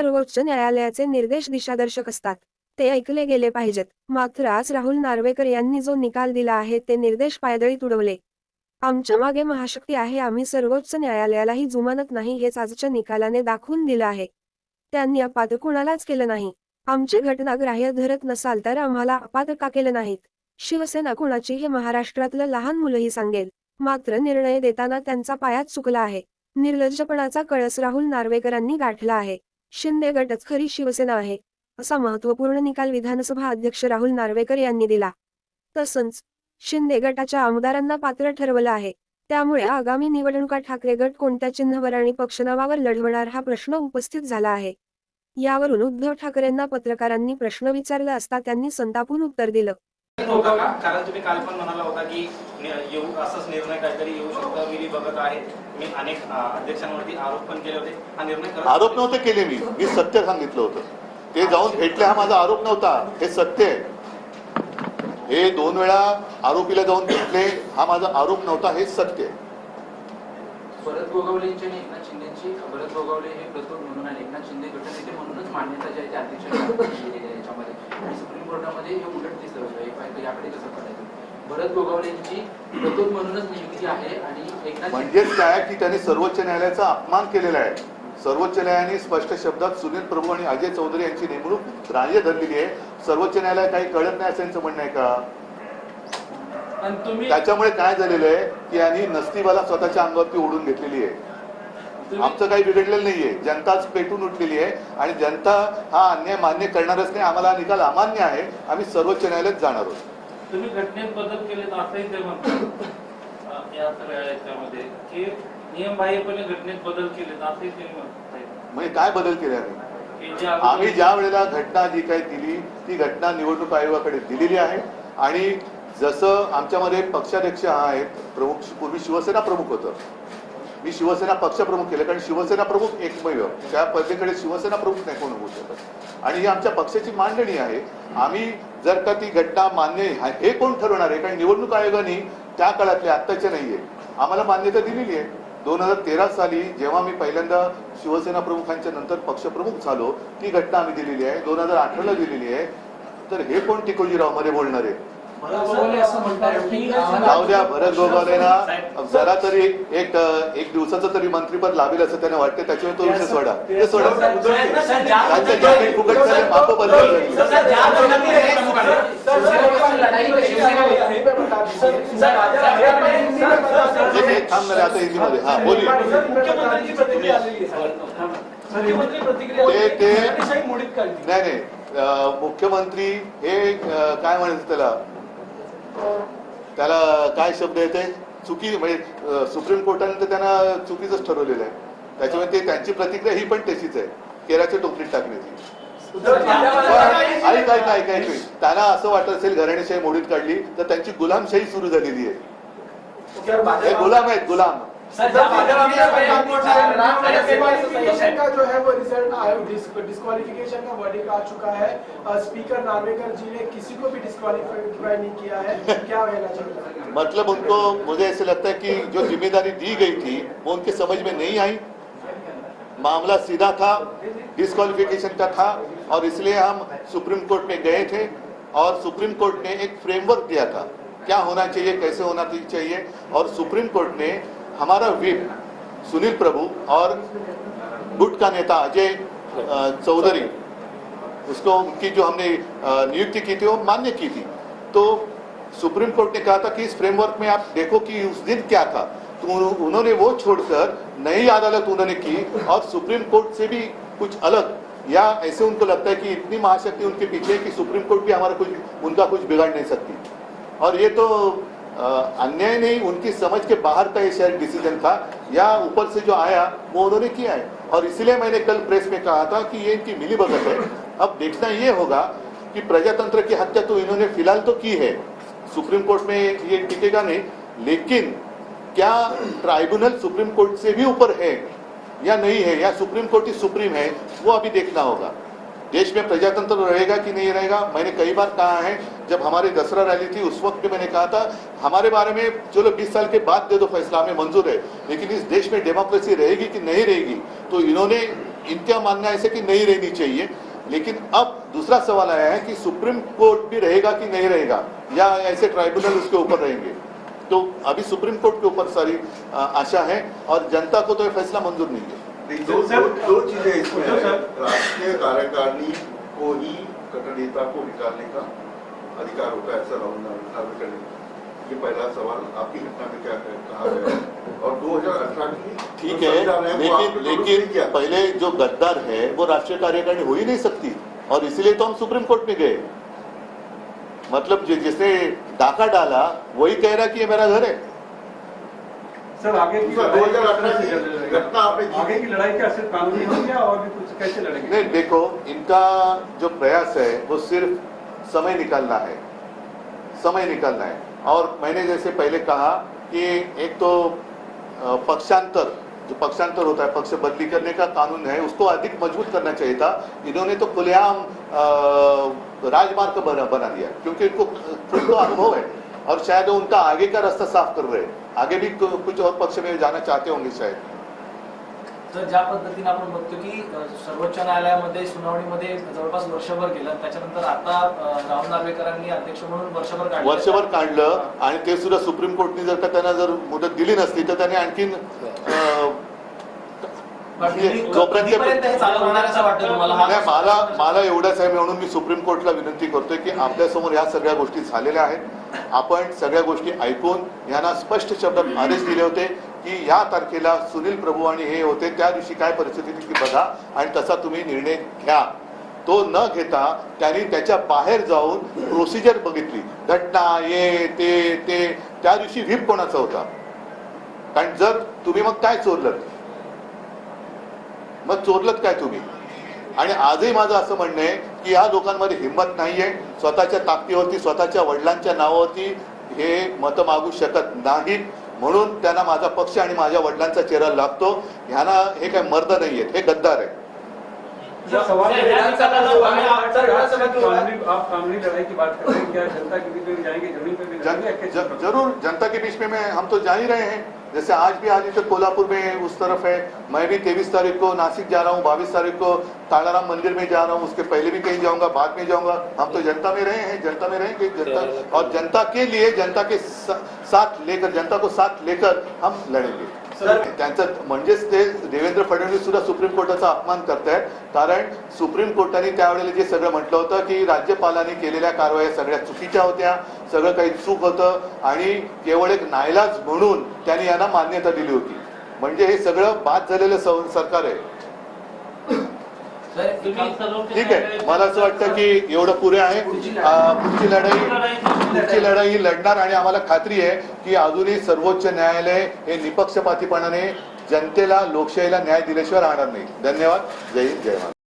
सर्वोच्च न्यायालयाचे निर्देश दिशादर्शक असतात. ते ऐकले गेले पाहिजेत. मात्र आज राहुल नार्वेकर यांनी जो निकाल दिला आहे ते निर्देश पायदळी तुडवले आमच्या मागे महाशक्ती आहे आम्ही सर्वोच्च न्यायालयालाही जुमानत नाही हेच आजच्या निकालाने दाखवून दिलं आहे. त्यांनी अपात कुणालाच केलं नाही. आमची घटना ग्राह्य धरत नसाल तर आम्हाला अपात का केलं नाहीत? शिवसेना कुणाची हे महाराष्ट्रातलं लहान मुलंही सांगेल. मात्र निर्णय देताना त्यांचा पायात चुकला आहे. निर्लज्जपणाचा कळस राहुल नार्वेकरांनी गाठला आहे. शिंदे गटच खरी शिवसेना आहे असा महत्त्वपूर्ण निकाल विधानसभा अध्यक्ष राहुल नार्वेकर यांनी दिला. तसंच शिंदे गटाच्या आमदारांना पात्र ठरवलं आहे त्यामुळे आगामी निवडणुका ठाकरे गट कोणत्या चिन्हवर आणि पक्षनावावर लढवणार हा प्रश्न उपस्थित झाला आहे. यावरून उद्धव ठाकरेंना पत्रकारांनी प्रश्न विचारला असता त्यांनी संतापून उत्तर दिलं. होता का? कारण तुम्ही काल पण म्हणाला होता की येऊ असाच निर्णय काहीतरी येऊ शकतो. मी बघत आहे. मी अनेक अध्यक्षांवरती आरोप पण केले होते. हा निर्णय आरोप नव्हते केले मी. मी सत्य सांगितलं होतं. ते जाऊन भेटले हा माझा आरोप नव्हता. हे सत्य आहे. हे दोन वेळा आरोपीला जाऊन भेटले हा माझा आरोप नव्हता. हे सत्य आहे. भरत गोगावलेंची आणि एकनाथ शिंदेची भरत गोगावले हे प्रतोड म्हणून आणि एकनाथ शिंदे गटनेते म्हणूनच मान्यता जी आहे ती अतिशय याच्यामध्ये. आणि सुप्रीम कोर्टामध्ये हे उलट दिसतं एक पाहिजे याकडे कसं करायचं भरत गोगावलेंची प्रतोड म्हणूनच नियुक्ती आहे आणि एकनाथ म्हणजेच काय की त्यांनी सर्वोच्च न्यायालयाचा अपमान केलेला आहे? सर्वोच्च न्यायालयाने स्पष्ट शब्दात सुनील प्रभू आणि अजय चौधरी यांची नेमणूक ग्राह्य धरलेली आहे. सर्वोच्च न्यायालय काही कळत नाही असं यांचं म्हणणं आहे का? त्याच्यामुळे काय झालेलं आहे की यांनी नसतीबाला स्वतःच्या अंगावरती ओढून घेतलेली आहे. आमचं काही बिघडलेलं नाहीये. जनताच पेटून उठलेली आहे आणि जनता हा अन्याय मान्य करणारच नाही. आम्हाला निकाल अमान्य आहे. आम्ही सर्वोच्च न्यायालयात जाणार आहोत. तुम्ही घटनेत बदल केले तर असंही ते म्हणतात. अं, या सगळ्या याच्यामध्ये की नियमबाह्यपणे घटनेत बदल केले तर असंही ते म्हणतात. म्हणजे काय बदल केले आम्ही? आम्ही ज्या वेळेला घटना जी काही दिली ती घटना निवडणूक आयोगाकडे दिलेली आहे. आणि जसं आमच्यामध्ये पक्षाध्यक्ष हा आहेत प्रमुख पूर्वी शिवसेना प्रमुख होतं. मी शिवसेना पक्षप्रमुख केलं कारण शिवसेना प्रमुख एकमेव. त्या पद्धतीकडे शिवसेना प्रमुख नाही कोण होऊ शकत. आणि ही आमच्या पक्षाची मांडणी आहे. आम्ही जर का ती घटना मान्य हे कोण ठरवणार आहे? कारण निवडणूक आयोगाने त्या काळातले आत्ताच्या नाहीये. आम्हाला मान्यता दिलेली आहे. दोन हजार तेरा साली जेव्हा मी पहिल्यांदा शिवसेना प्रमुखांच्या नंतर पक्षप्रमुख झालो ती घटना आम्ही दिलेली आहे. दोन हजार अठराला दिलेली आहे. तर हे कोण टिकोजीरावमध्ये बोलणार आहे? जाऊ द्या भरत गोगावलेना जरा तरी एक एक दिवसाचं तरी मंत्रीपद लाभेल असं त्यांना वाटते त्याच्यावर तो विषय सोडा ते सोडा त्यांचं जामीन फुकट झाले माप बदल आता हिंदीमध्ये हा बोली मुख्यमंत्र्यांची प्रतिक्रिया आलेली आहे मुख्यमंत्री प्रतिक्रिया ते- ते- अतिशय मोडीत काढली नाही नाही अं, मुख्यमंत्री हे काय म्हणायचं त्याला त्याला काय शब्द येते चुकी म्हणजे सुप्रीम कोर्टाने तर त्यांना चुकीचंच ठरवलेलं आहे. त्याच्यामुळे ते त्यांची प्रतिक्रिया ही पण तशीच आहे. केराच्या टोपलीत टाकण्याची. ऐक ऐक ऐक ऐक. त्यांना असं वाटत असेल घराणेशाही मोडीत काढली तर त्यांची गुलामशाही सुरू झालेली आहे. गुलाम आहेत गुलाम. का जो है वो रिज़ल्ट आया डिस्क्वालिफिकेशन का वर्डिक आ चुका है। स्पीकर नार्वेकर जी ने किसी को भी डिस्क्वालीफाई नहीं किया है। क्या कहना चाहिए मतलब उनको मुझे ऐसे लगता है कि जो ज़िम्मेदारी दी गई थी वो उनके समझ में नहीं आई। मामला सीधा था डिस्क्वालिफिकेशन का था और इसलिए हम सुप्रीम कोर्ट में गए थे और सुप्रीम कोर्ट ने एक फ्रेमवर्क दिया था। क्या होना चाहिए कैसे होना चाहिए और सुप्रीम कोर्ट ने हमारा विप सुनील प्रभु और गुट का नेता अजय चौधरी, उसको उनकी जो हमने नियुक्ति की थी, वो मान्य की थी। तो सुप्रीम कोर्ट ने कहा था कि इस फ्रेमवर्क में आप देखो कि उस दिन क्या था। तो उन्होंने वो छोड़कर नई अदालत उन्होंने की और सुप्रीम कोर्ट से भी कुछ अलग, या ऐसे उनको लगता है कि इतनी महाशक्ति उनके पीछे है कि सुप्रीम कोर्ट भी हमारा कुछ, उनका कुछ बिगाड़ नहीं सकती। और ये तो अन्याय नहीं, उनकी समझ के बाहर का ये शायद डिसीज़न था। या ऊपर से जो आया, वो उन्होंने किया है। और इसलिए मैंने कल प्रेस में कहा था कि ये इनकी मिली भगत है। अब देखना ये होगा कि प्रजातंत्र की हत्या तो इन्होंने फ़िलहाल तो की है। सुप्रीम कोर्ट में ये टिकेगा नहीं। लेकिन क्या ट्राइब्यूनल सुप्रीम कोर्ट से भी ऊपर है या नहीं है, या सुप्रीम कोर्ट ही सुप्रीम है, वो अभी देखना होगा। देश में प्रजातंत्र रहेगा कि नहीं रहेगा? मैंने कई बार कहा है, जब हमारी दसरा रैली थी, उस वक्त भी मैंने कहा था, हमारे बारे में चलो 20 साल के बाद दे दो फैसला, हमें मंजूर है। लेकिन इस देश में डेमोक्रेसी रहेगी कि नहीं रहेगी तो इन्होंने, इनका मानना ऐसे कि नहीं रहनी चाहिए। लेकिन अब दूसरा सवाल आया है कि सुप्रीम कोर्ट भी रहेगा कि नहीं रहेगा? या ऐसे ट्राइब्यूनल उसके ऊपर रहेंगे? तो अभी सुप्रीम कोर्ट के ऊपर सारी आशा है, और जनता को तो ये फैसला मंजूर नहीं है। दो, दो, दो चीज़ें इसमें है राष्ट्रीय कार्यकारिणी को ही कट्टर नेता को निकालने का अधिकार होता है ऐसा राहुल नार्वेकर ने ये पहला सवाल आपकी घटना में क्या कह- कहा गया है? और 2018 की ठीक है लेकिन नहीं लेकिन किया। पहले जो गद्दार है वो राष्ट्रीय कार्यकारिणी हो ही नहीं सकती। और इसलिए तो हम सुप्रीम कोर्ट में गए। मतलब जि- जिसने डाका डाला वही कह रहा कि ये मेरा घर है। सर आगे की लड़ाई 2018 कैसे की घटना आपने आगे की लड़ाई क्या सिर्फ़ कानूनी होगी या और भी कुछ कैसे लड़ेंगे? नहीं देखो इनका जो प्रयास है वो सिर्फ़ समय निकालना है। समय निकालना है। और मैंने जैसे पहले कहा कि एक तो पक्षांतर जो पक्षांतर होता है पक्ष बदली करने का कानून है उसको अधिक मज़बूत करना चाहिए था। इन्होंने तो खुलेआम राजमार्ग बना बना दिया क्योंकि इनको खुद तो अनुभव है। और शायद उनका आगे का रास्ता साफ़ कर रहे। हैं आगे भी कुछ और पक्ष में जाना चाहते होंगे शायद। तर ज्या पद्धतीने आपण बघतो की सर्वोच्च न्यायालयामध्ये सुनावणीमध्ये जवळपास वर्षभर गेलं त्याच्यानंतर आता राहुल नार्वेकरांनी अध्यक्ष म्हणून वर्षभर काढलं. वर्षभर काढलं आणि ते सुद्धा सुप्रीम कोर्टने जर का त्यांना जर मुदत दिली नसती तर त्यांनी आणखीन अं, पण म्हणजे तुम्ही- जोपर्यंत कधीपर्यंत हे चालू होणार असं वाटतं तुम्हाला हा मला एवढंच आहे म्हणून मी सुप्रीम कोर्टला विनंती करतोय की आपल्यासमोर ह्या सगळ्या गोष्टी झालेल्या आहेत. आपण सगळ्या गोष्टी ऐकून यांना स्पष्ट शब्दात आदेश दिले होते की या तारखेला सुनील प्रभू आणि हे होते त्या दिवशी काय परिस्थिती ती बघा आणि तसा तुम्ही निर्णय घ्या. तो न घेता त्यांनी त्याच्या बाहेर जाऊन प्रोसिजर बघितली. घटना ये ते ते. त्या दिवशी व्हीप कोणाचा होता? कारण जर तुम्ही मग काय चोरलं? मग चोरलत काय तुम्ही? आणि आजही माझं असं म्हणणं आहे की या लोकांमध्ये हिंमत नाहीये. स्वतःच्या ताकदीवरती स्वतःच्या वडिलांच्या नावावरती हे मतं मागू शकत नाहीत. म्हणून त्यांना माझा पक्ष आणि माझ्या वडिलांचा चेहरा लागतो. ह्यांना हे काय मर्द नाहीयेत हे गद्दार आहे जरूर जनता के बीच में मैं हम तो जा ही रहे हैं। जैसे आज भी आज इधर कोल्हापुर में उस तरफ है। मैं भी तेईस तारीख को नासिक जा रहा हूँ बाईस तारीख को कालाराम मंदिर में जा रहा हूँ। उसके पहले भी कहीं जाऊंगा बाद में जाऊंगा। हम तो जनता में रहे हैं जनता में रहेंगे जनता और जनता के लिए जनता के साथ लेकर जनता को साथ लेकर हम लढेंगे त्यांचं म्हणजेच ते देवेंद्र फडणवीस सुद्धा सुप्रीम कोर्टाचा अपमान करतायत कारण सुप्रीम कोर्टाने त्यावेळेला जे सगळं म्हटलं होतं की राज्यपालांनी केलेल्या कारवाया सगळ्या चुकीच्या होत्या. सगळं काही चूक होतं आणि केवळ एक नायलाज म्हणून त्यांनी यांना मान्यता दिली होती. म्हणजे हे सगळं बाद झालेलं सरकार आहे. सर, तुम्ही ठीक आहे. मला असं वाटतं की एवढं पुरे आहे. पुढची लढाई पुढची लढाई लढणार आणि आम्हाला खात्री आहे की अजूनही सर्वोच्च न्यायालय हे निपक्षपातीपणाने जनतेला लोकशाहीला न्याय दिल्याशिवाय राहणार नाही. धन्यवाद. जय हिंद जय महाराष्ट्र.